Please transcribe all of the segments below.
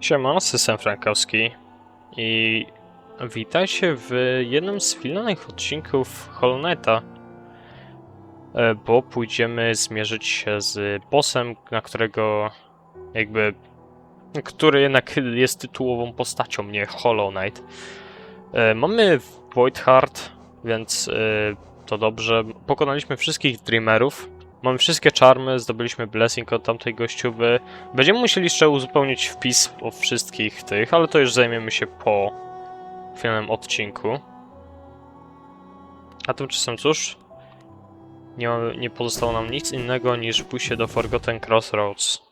Siema, system frankowski i witajcie w jednym z finalnych odcinków Knighta, e, bo pójdziemy zmierzyć się z bossem, na którego jakby, który jednak jest tytułową postacią, nie Hollow Knight. E, Mamy Void Heart, więc e, to dobrze. Pokonaliśmy wszystkich Dreamerów. Mamy wszystkie czarmy, zdobyliśmy blessing od tamtej gościuwy. Będziemy musieli jeszcze uzupełnić wpis o wszystkich tych, ale to już zajmiemy się po finalnym odcinku. A tymczasem cóż, nie, ma- nie pozostało nam nic innego niż pójście do Forgotten Crossroads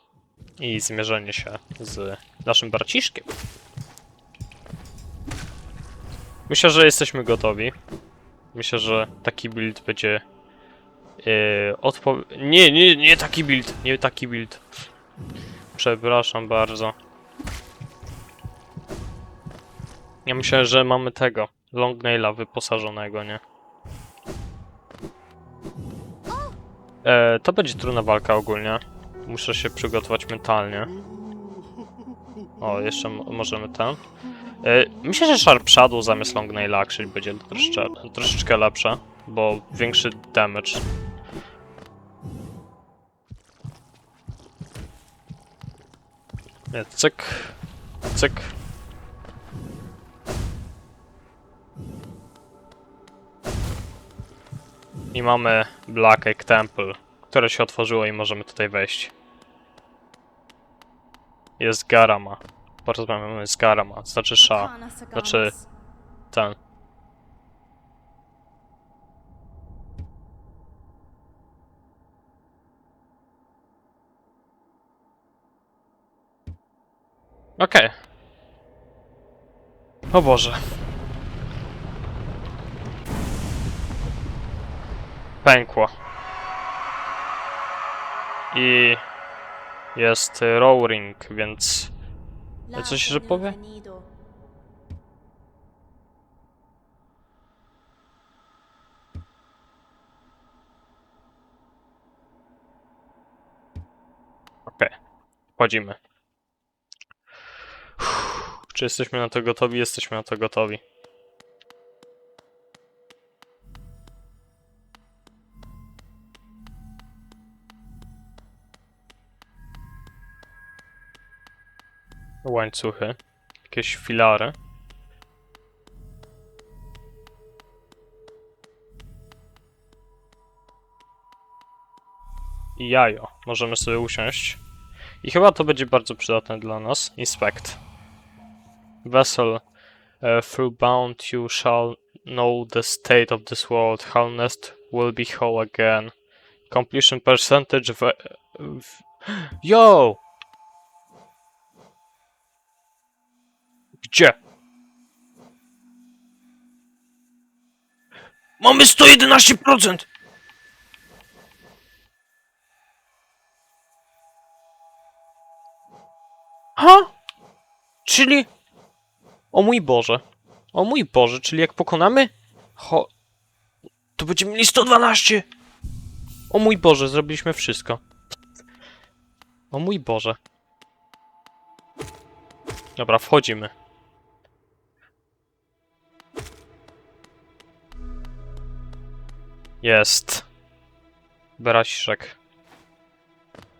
i zmierzenie się z naszym braciszkiem. Myślę, że jesteśmy gotowi. Myślę, że taki build będzie Yy. Nie, nie, nie taki build, nie taki build. Przepraszam bardzo. Ja myślę, że mamy tego, Longnaila wyposażonego, nie? E, to będzie trudna walka ogólnie. Muszę się przygotować mentalnie. O, jeszcze możemy ten. E, myślę, że Sharp Shadow zamiast Longnaila actually będzie troszeczkę, troszeczkę lepsze, bo większy damage Nie, cyk, cyk. I mamy Black Egg Temple, które się otworzyło i możemy tutaj wejść. Jest Garama. Porozmawiamy z Garama, znaczy Sha, znaczy ten. Okej. O Boże. Pękło. I jest roaring, więc coś że powie? okej. Wchodzimy. Czy jesteśmy na to gotowi? Jesteśmy na to gotowi. Łańcuchy. Jakieś filary. I jajo. Możemy sobie usiąść. I chyba to będzie bardzo przydatne dla nas. Inspect. Vessel, uh, through bound you shall know the state of this world. Wholeness will be whole again. Completion percentage w... w... Yo! Gdzie? Mamy 111%! Ha? Czyli... O mój Boże. O mój Boże, czyli jak pokonamy... Ho... To będziemy mieli 112! O mój Boże, zrobiliśmy wszystko. O mój Boże. Dobra, wchodzimy. Jest. Brasiszek.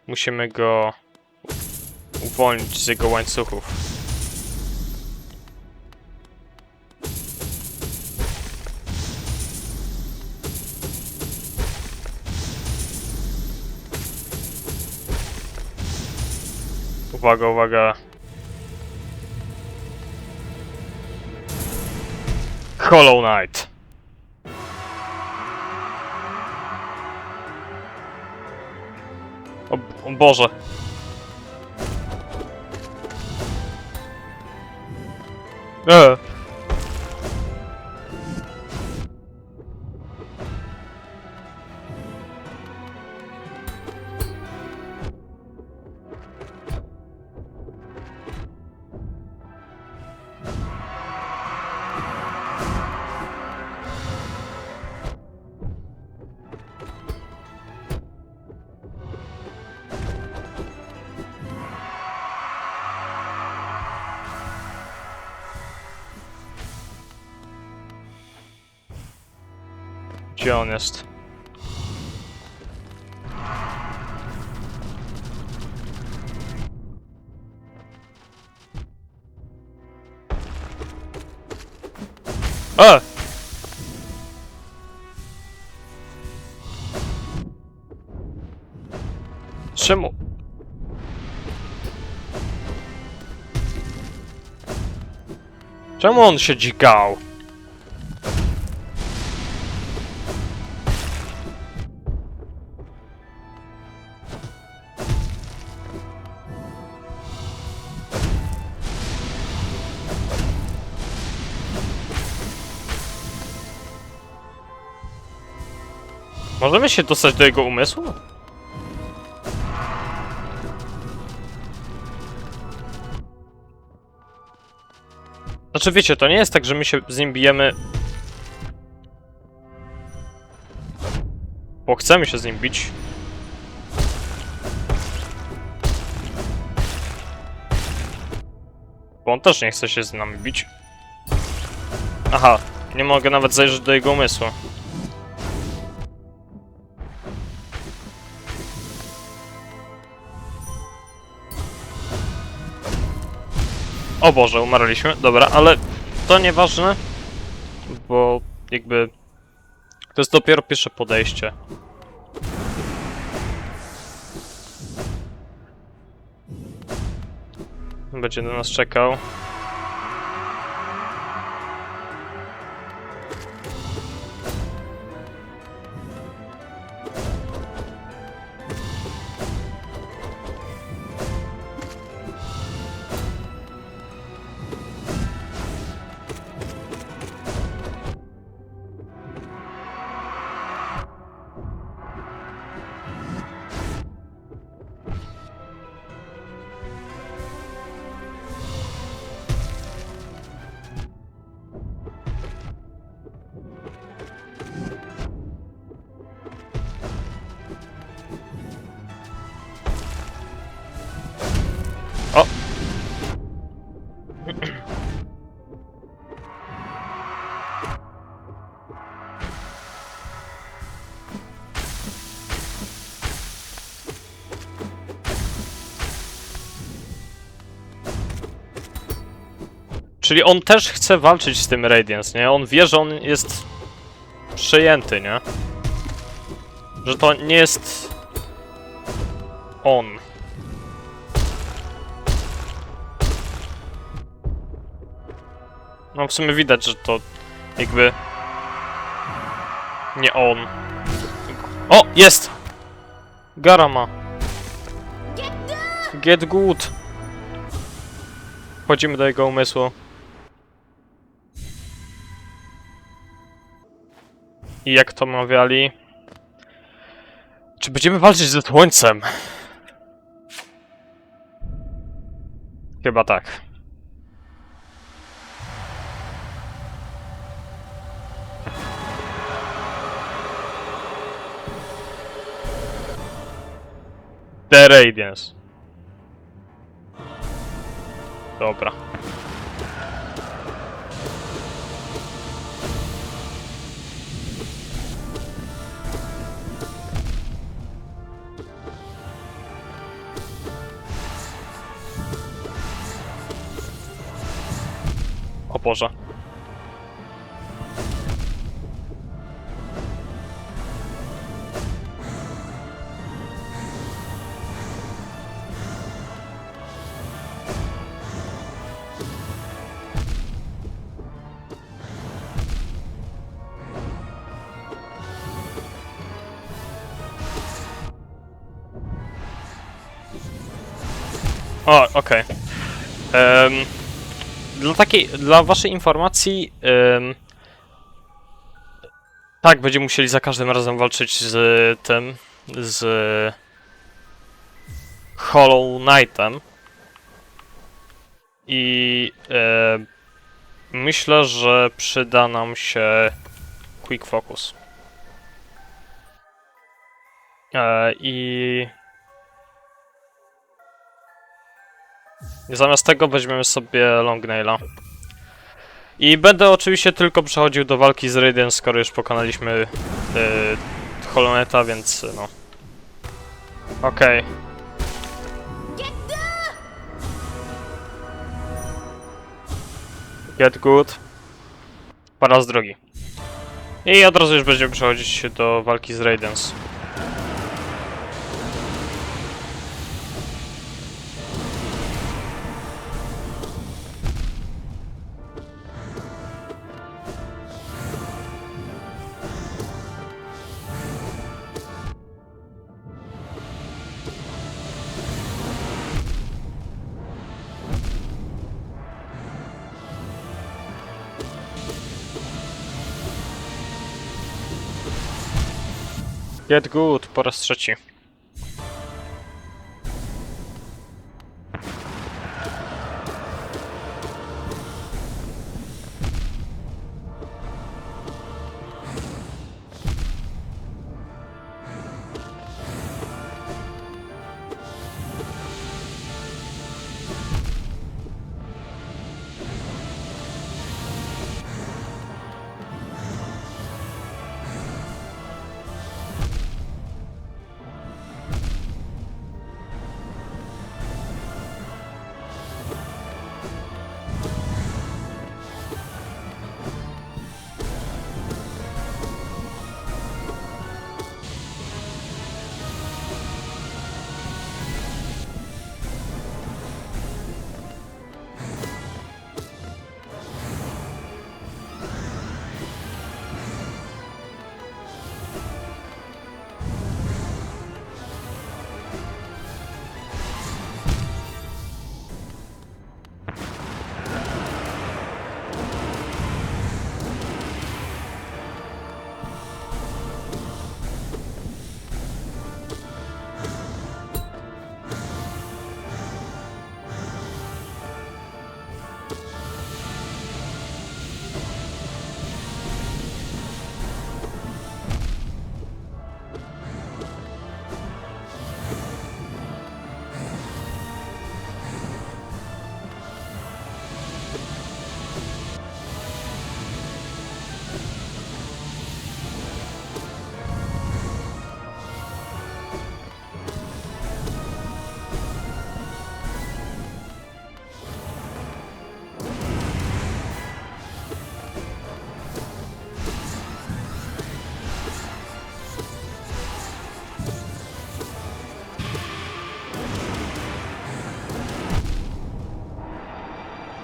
Musimy go uwolnić z jego łańcuchów. Uwaga, uwaga. Hollow Knight. O, o Boże. E. Czemu? Czemu on się dzikał? Możemy się dostać do jego umysłu? Znaczy wiecie, to nie jest tak, że my się z nim bijemy... Bo chcemy się z nim bić. Bo on też nie chce się z nami bić. Aha, nie mogę nawet zajrzeć do jego umysłu. Boże, umarliśmy. Dobra, ale to nieważne, bo jakby to jest dopiero pierwsze podejście. Będzie na nas czekał. Czyli on też chce walczyć z tym Radiance, nie? On wie, że on jest przejęty, nie? Że to nie jest on. No w sumie widać, że to jakby nie on. O, jest! Garama. Get good. Wchodzimy do jego umysłu. I jak to mawiali? Czy będziemy walczyć ze słońcem? Chyba tak. The Radiance. Dobra. O Boże. O, okej. Em, dla takiej, dla waszej informacji, em, tak, będziemy musieli za każdym razem walczyć z tym, z Hollow Knightem. I myślę, że przyda nam się Quick Focus. E, I Zamiast tego weźmiemy sobie Longnaila. I będę oczywiście tylko przechodził do walki z Raiden, skoro już pokonaliśmy yy, Holoneta, więc y, no. Okej. Get good. Po raz drugi. I od razu już będziemy przechodzić do walki z Raidens. Get good po raz trzeci.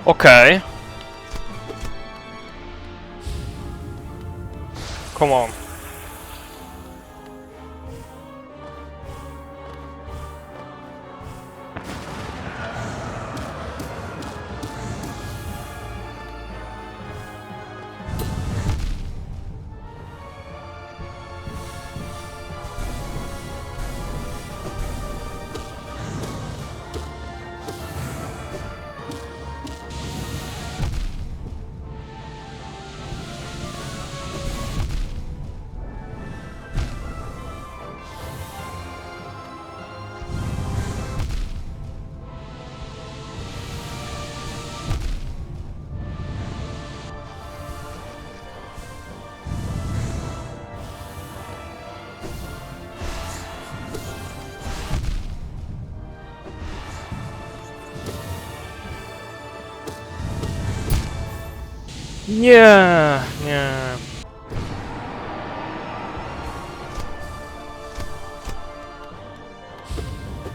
Okej. Come on. Nie, nie.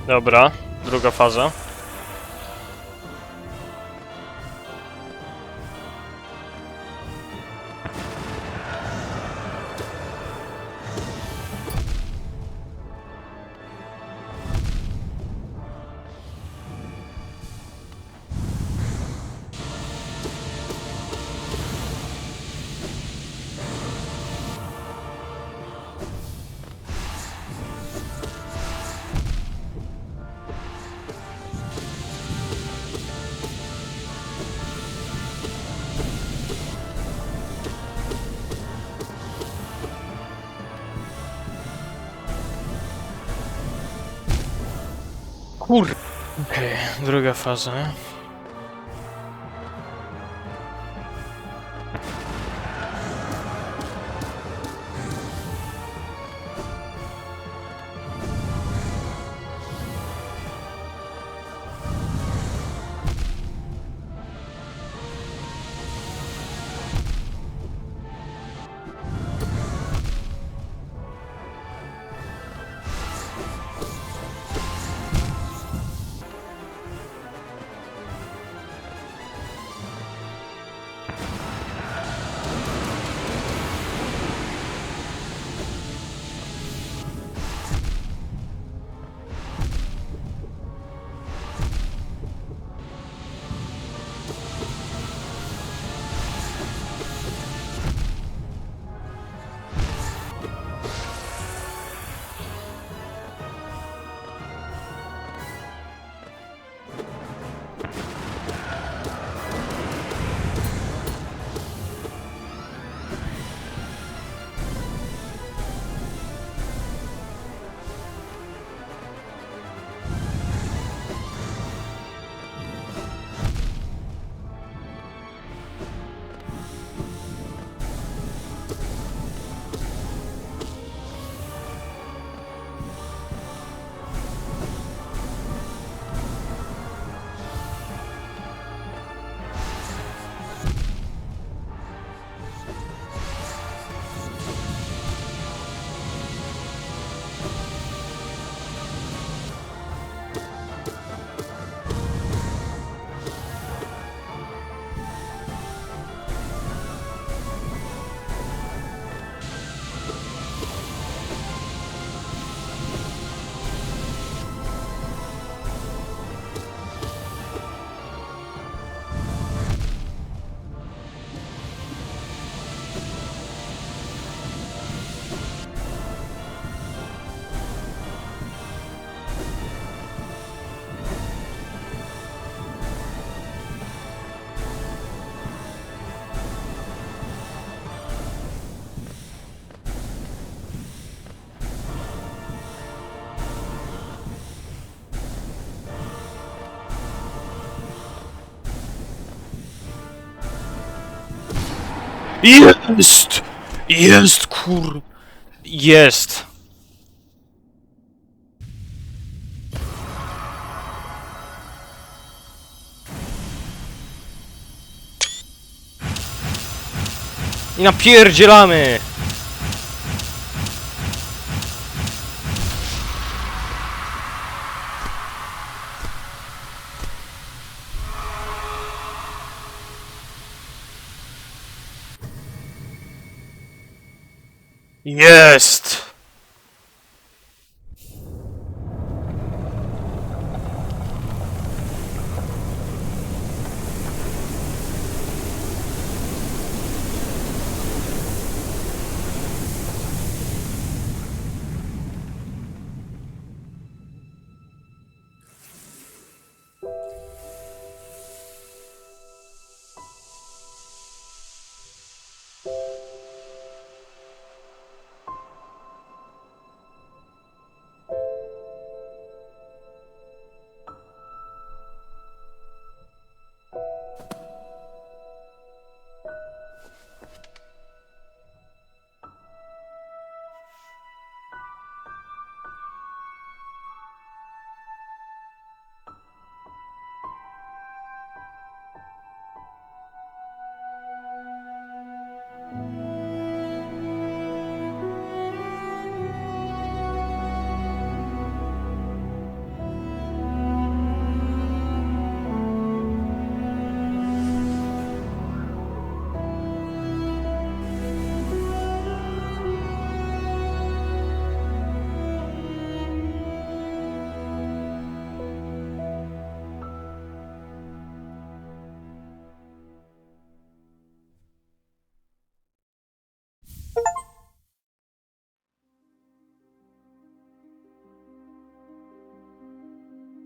Dobra, druga faza. Kur... Okej, druga faza. Jest! Jest, kur... Jest! I napierdzielamy! Jest!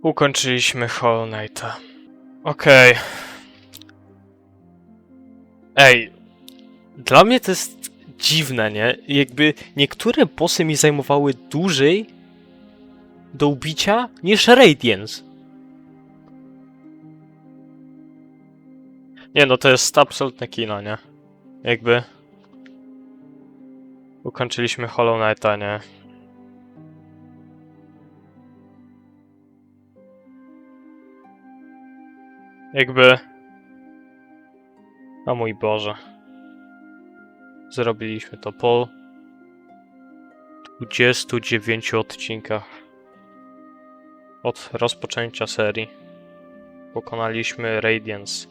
Ukończyliśmy Hollow Knighta. Okej. Ej, dla mnie to jest dziwne, nie? Jakby niektóre bossy mi zajmowały dłużej do ubicia niż Radiance. Nie no, to jest absolutne kino, nie? Jakby... Ukończyliśmy Hollow Knighta, nie? Jakby... O mój Boże. Zrobiliśmy to po 29 odcinkach od rozpoczęcia serii. Pokonaliśmy Radiance.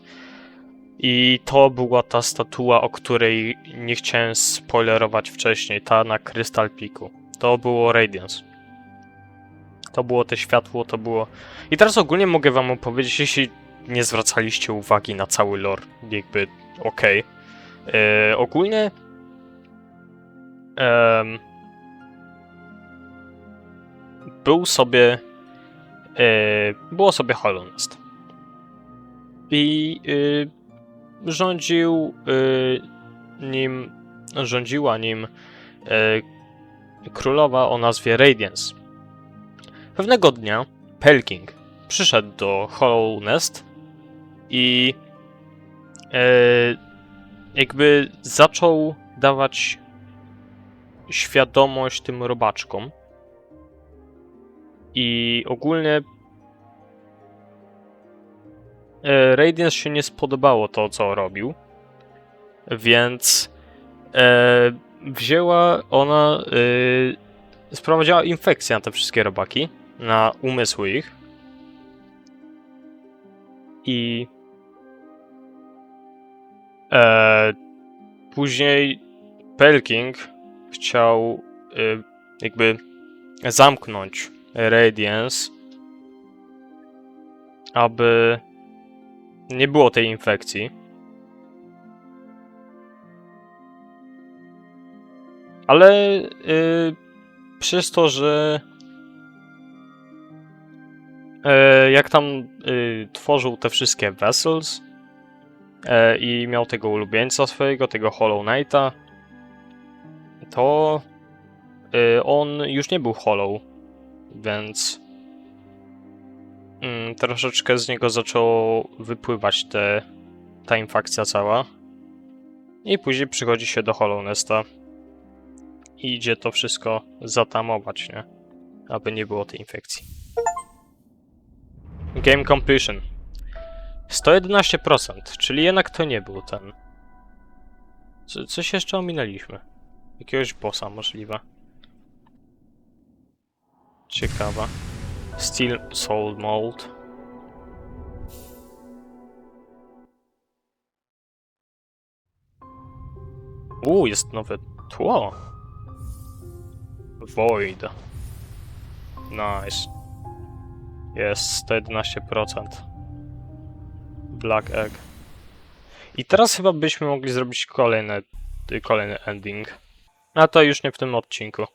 I to była ta statua, o której nie chciałem spoilerować wcześniej, ta na Crystal Peaku. To było Radiance. To było te światło, to było... I teraz ogólnie mogę wam opowiedzieć, jeśli nie zwracaliście uwagi na cały lore, jakby okej. E, ogólnie... był sobie... E, było sobie Hollow Nest. I e, rządził e, nim... Rządziła nim e, królowa o nazwie Radiance. Pewnego dnia Pelking przyszedł do Hollow Nest i e, jakby zaczął dawać świadomość tym robaczkom. I ogólnie e, Radiance się nie spodobało to, co robił, więc e, wzięła ona, e, sprowadziła infekcję na te wszystkie robaki, na umysły ich. I e, później Pelking chciał e, jakby zamknąć Radiance, aby nie było tej infekcji. Ale y, przez to, że e, jak tam y, tworzył te wszystkie vessels e, i miał tego ulubieńca swojego, tego Hollow Knighta, to y, on już nie był Hollow, więc mm, troszeczkę z niego zaczęło wypływać te, ta infekcja cała. I później przychodzi się do Hollow Nesta i idzie to wszystko zatamować, nie? Aby nie było tej infekcji. Game completion. 111%, czyli jednak to nie był ten. Co, coś jeszcze ominęliśmy. Jakiegoś bossa możliwe. Ciekawa. Steel Soul Mold. Uuu, jest nowe tło. Void. Nice. Jest 111%. Black Egg. I teraz chyba byśmy mogli zrobić kolejny, kolejny ending. A to już nie w tym odcinku.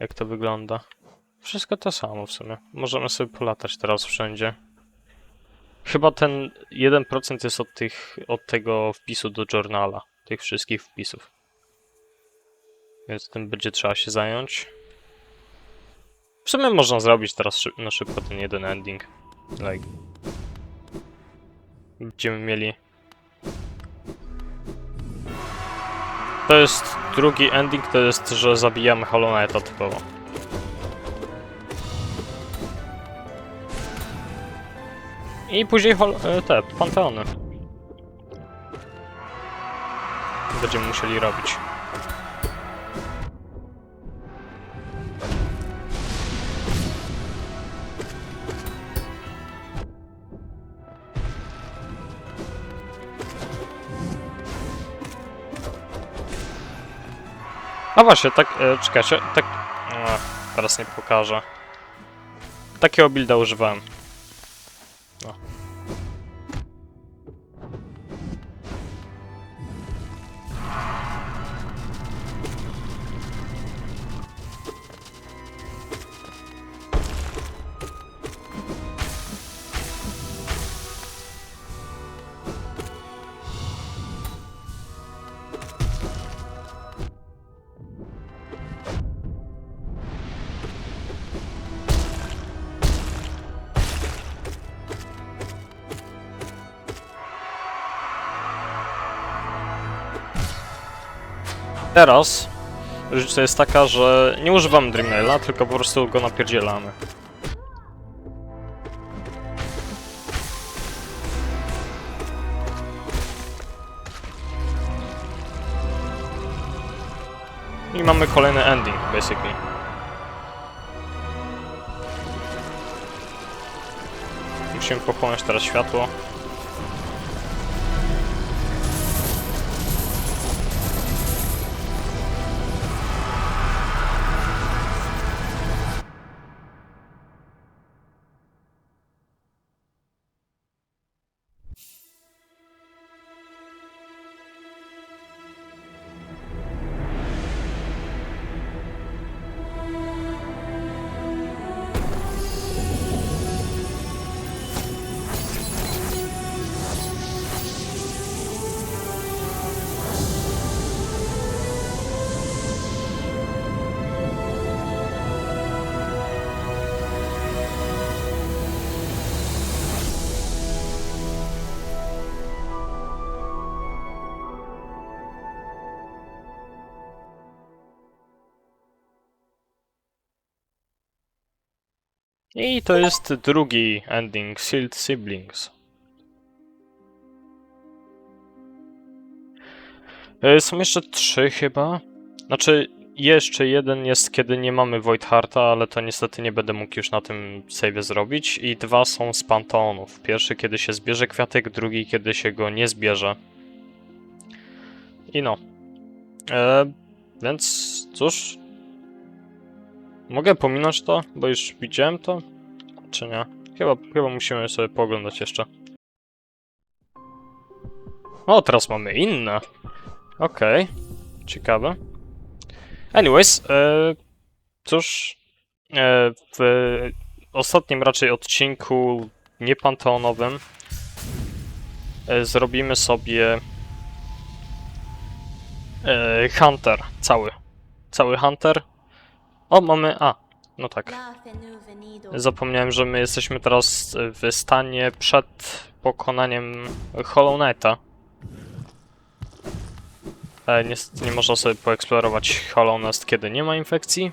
Jak to wygląda? Wszystko to samo w sumie. Możemy sobie polatać teraz wszędzie. Chyba ten 1% jest od, tych, od tego wpisu do journala. Tych wszystkich wpisów. Więc tym będzie trzeba się zająć. W sumie można zrobić teraz na szybko ten jeden ending. Like. Będziemy mieli. To jest drugi ending, to jest, że zabijamy Hollow Knighta typowo. I później hol e, te, Panteony. Będziemy musieli robić. Właśnie, tak, e, czekajcie, tak... Teraz nie pokażę. Takiego builda używałem. Teraz rzecz jest taka, że nie używam Dreamnaila, tylko po prostu go napierdzielamy. I mamy kolejny ending, basically. musimy pochłonąć teraz światło. I to jest drugi ending, Sealed Siblings. E, Są jeszcze trzy chyba. Znaczy, jeszcze jeden jest, kiedy nie mamy Voidharta, ale to niestety nie będę mógł już na tym save zrobić. I dwa są z Panteonów. Pierwszy, kiedy się zbierze kwiatek, drugi, kiedy się go nie zbierze. I no. E, więc cóż, Mogę pominąć to, bo już widziałem to? Czy nie? Chyba, chyba musimy sobie poglądać jeszcze. O, teraz mamy inne. Okej, ciekawe. Anyways, e, cóż, e, w ostatnim raczej odcinku niepanteonowym e, zrobimy sobie e, Hunter, cały. Cały Hunter. O, mamy. A, no tak. Zapomniałem, że my jesteśmy teraz w stanie przed pokonaniem Hollow Knighta. E, niestety nie można sobie poeksplorować Hollow Nest, kiedy nie ma infekcji.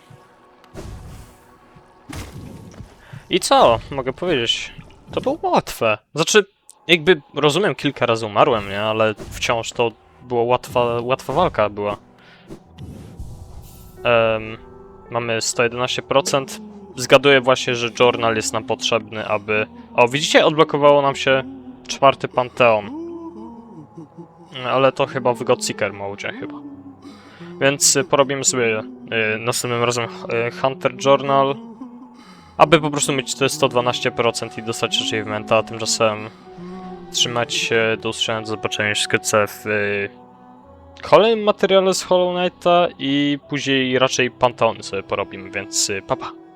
I co? Mogę powiedzieć. To było łatwe. Znaczy, jakby rozumiem, kilka razy umarłem, nie? Ale wciąż to było łatwa, łatwa walka była. Em, mamy 111%. Zgaduję właśnie, że journal jest nam potrzebny, aby... O, widzicie? Odblokowało nam się czwarty Panteon. Ale to chyba w Godseeker modzie chyba. Więc y, porobimy sobie y, następnym razem y, Hunter Journal, aby po prostu mieć te 112% i dostać achievementa, a tymczasem trzymać się do usłyszenia, do zobaczenia wkrótce w y, kolejnym materiale z Hollow Knighta i później raczej Panteony sobie porobimy, więc y, papa. Pa.